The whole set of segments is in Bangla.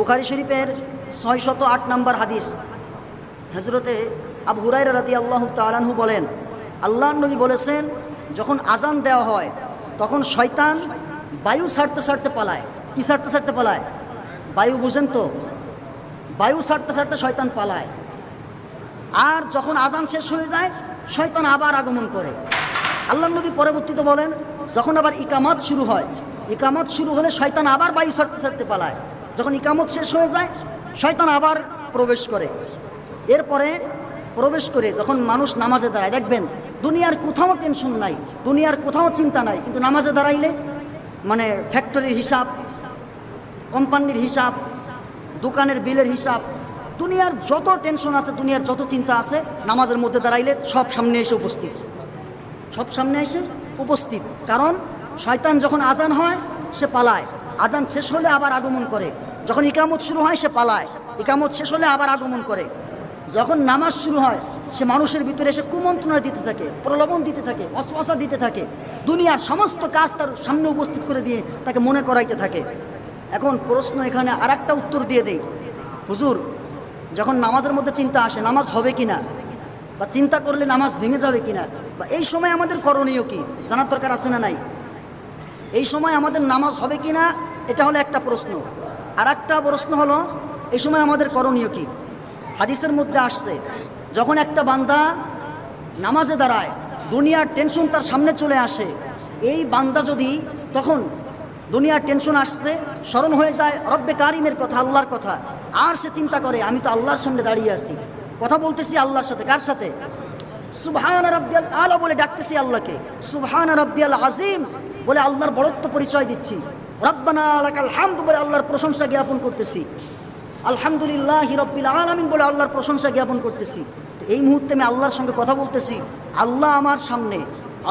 বুখারি শরীফের ছয় শত আট নম্বর হাদিস। হজরতে আবু হুরাই রাতি আল্লাহ তালানহু বলেন আল্লাহ নবী বলেছেন, যখন আজান দেওয়া হয়, তখন শয়তান বায়ু ছাড়তে ছাড়তে পালায়। কি ছাড়তে ছাড়তে পালায়? বায়ু বুঝেন তো? বায়ু ছাড়তে ছাড়তে শয়তান পালায়। আর যখন আজান শেষ হয়ে যায়, শয়তান আবার আগমন করে। আল্লাহ নবী পরবর্তীতে বলেন, যখন আবার ইকামত শুরু হয়, ইকামত শুরু হলে শয়তান আবার বায়ু ছাড়তে ছাড়তে পালায়। যখন ইকামত শেষ হয়ে যায়, শয়তান আবার প্রবেশ করে। এরপরে প্রবেশ করে যখন মানুষ নামাজে দাঁড়ায়, দেখবেন দুনিয়ার কোথাও টেনশন নাই, দুনিয়ার কোথাও চিন্তা নাই, কিন্তু নামাজে দাঁড়াইলে মানে ফ্যাক্টরির হিসাব কোম্পানির হিসাব, দোকানের বিলের হিসাব, দুনিয়ার যত টেনশন আছে, দুনিয়ার যত চিন্তা আছে, নামাজের মধ্যে দাঁড়াইলে সব সামনে এসে উপস্থিত। সব সামনে এসে উপস্থিত। কারণ শয়তান যখন আজান হয়, সে পালায়। আজান শেষ হলে আবার আগমন করে। যখন ইকামত শুরু হয়, সে পালায়। ইকামত শেষ হলে আবার আগমন করে। যখন নামাজ শুরু হয়, সে মানুষের ভিতরে এসে কুমন্ত্রণা দিতে থাকে, প্রলোভন দিতে থাকে, অশ্বাসা দিতে থাকে। দুনিয়ার সমস্ত কাজ তার সামনে উপস্থিত করে দিয়ে তাকে মনে করাইতে থাকে। এখন প্রশ্ন এখানে আর একটা উত্তর দিয়ে দেই। হুজুর, যখন নামাজের মধ্যে চিন্তা আসে, নামাজ হবে কি না বা চিন্তা করলে নামাজ ভেঙে যাবে কিনা? বা এই সময় আমাদের করণীয় কি? জানার দরকার আছে না নাই? এই সময় আমাদের নামাজ হবে কি না এটা হলো একটা প্রশ্ন। আর একটা প্রশ্ন হলো এই সময় আমাদের করণীয় কি? হাদিসের মধ্যে আসছে, যখন একটা বান্দা নামাজে দাঁড়ায়, দুনিয়ার টেনশন তার সামনে চলে আসে, এই বান্দা যদি তখন দুনিয়ার টেনশন আসছে, স্মরণ হয়ে যায়, রব্বে কারিমের কথা, আল্লাহর কথা, আর সে চিন্তা করে, আমি তো আল্লাহর সামনে দাঁড়িয়ে আছি, কথা বলতেছি আল্লাহর সাথে, কার সাথে? সুবহান রব্বিয়াল আলা বলে ডাকতেছি আল্লাহকে, সুবহান রব্বিয়াল আজিম বলে আল্লাহর বড়ত্ব পরিচয় দিচ্ছি। রব্বানা লাকাল হামদ বলে আল্লাহর প্রশংসা জ্ঞাপন করতেছি। আলহামদুলিল্লাহ রব্বিল আলামিন বলে আল্লাহর প্রশংসা জ্ঞাপন করতেছি। এই মুহূর্তে আমি আল্লাহর সঙ্গে কথা বলতেছি। আল্লাহ আমার সামনে,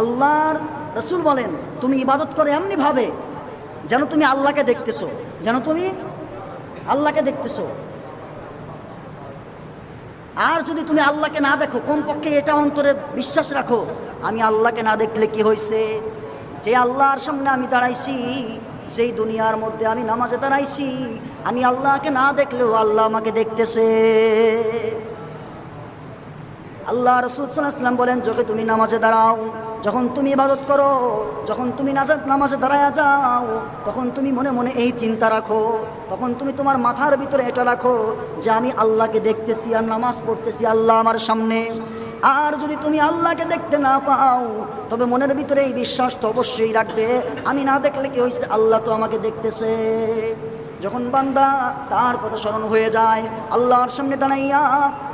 আল্লাহর রসুল বলেন, তুমি ইবাদত করে এমনি ভাবে যেন তুমি আল্লাহকে দেখতেছো, যেন তুমি আল্লাহকে দেখতেছো। আর যদি তুমি আল্লাহকে না দেখো, কমপক্ষে এটা অন্তরে বিশ্বাস রাখো, আমি আল্লাহকে না দেখলে কি হয়েছে যে আল্লাহর সামনে আমি দাঁড়াইছি সেই দুনিয়ার মধ্যে আমি নামাজে দাঁড়াইছি, আমি আল্লাহকে না দেখলেও আল্লাহ আমাকে দেখতেছে। আল্লাহ রসুল সাল্লাম বলেন, যখন তুমি নামাজে দাঁড়াও, যখন তুমি ইবাদত করো, যখন তুমি নাজাত নামাজে দাঁড়ায় যাও, তখন তুমি মনে মনে এই চিন্তা রাখো, তখন তুমি তোমার মাথার ভিতরে এটা রাখো যে আমি আল্লাহকে দেখতেছি আর নামাজ পড়তেছি আল্লাহ আমার সামনে। আর যদি তুমি আল্লাহকে দেখতে না পাও, তবে মনের ভিতরে এই বিশ্বাস তো অবশ্যই রাখবে। আমি না দেখলে কি হয়েছে আল্লাহ তো আমাকে দেখতেছে। যখন বান্দা তার কথা স্মরণ হয়ে যায়, আল্লাহর সামনে দাঁড়াইয়া,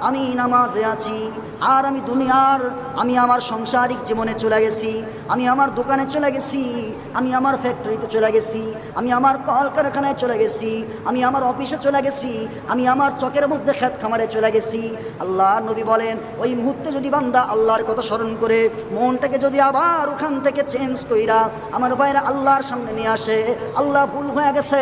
আমি নামাজে আছি, আর আমি দুনিয়ার, আমি আমার সংসারিক জীবনে চলে গেছি, আমি আমার দোকানে চলে গেছি, আমি আমার ফ্যাক্টরিতে চলে গেছি, আমি আমার কলকারখানায় চলে গেছি, আমি আমার অফিসে চলে গেছি, আমি আমার চকের মধ্যে খেত খামারে চলে গেছি। আল্লাহ নবী বলেন, ওই মুহূর্তে যদি বান্দা আল্লাহর কথা স্মরণ করে, মনটাকে যদি আবার ওখান থেকে চেঞ্জ কইরা আমার বাইরে আল্লাহর সামনে নিয়ে আসে, আল্লাহ ভুল হয়ে গেছে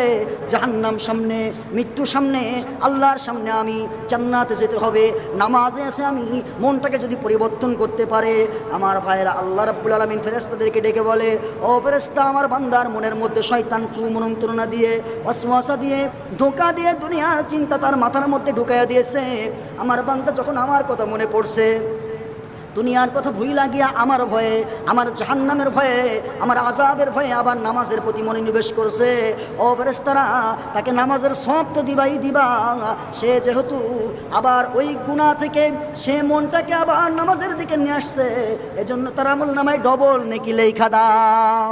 জাহান্নাম সামনে, মৃত্যু সামনে, আল্লাহর সামনে আমি জান্নাতে যেতে হবে, নামাজে এসে আমি মনটাকে যদি পরিবর্তন করতে পারে, আমার ভাইয়েরা আল্লাহ রাব্বুল আলমিন ফেরেস্তাদেরকে ডেকে বলে, ও ফেরেস্তা আমার বান্দার মনের মধ্যে শয়তান কুমন্ত্রণা দিয়ে অশ্বাসা দিয়ে, ধোকা দিয়ে দুনিয়ার চিন্তা তার মাথার মধ্যে ঢুকাইয়া দিয়েছে। আমার বান্দা যখন আমার কথা মনে পড়ছে দুনিয়ার কথা ভুই লাগিয়া আমার ভয়ে, আমার জাহান্নামের ভয়ে, আমার আজাবের ভয়ে আবার নামাজের প্রতি মনোনিবেশ করছে। ও ফেরেস্তারা তাকে নামাজের সব তো দিবাই দিবা। সে যেহেতু আবার ওই গুণা থেকে সে মনটাকে আবার নামাজের দিকে নিয়ে আসছে, এজন্য তারা আমল নামায় ডবল নেকি লেখা দাও।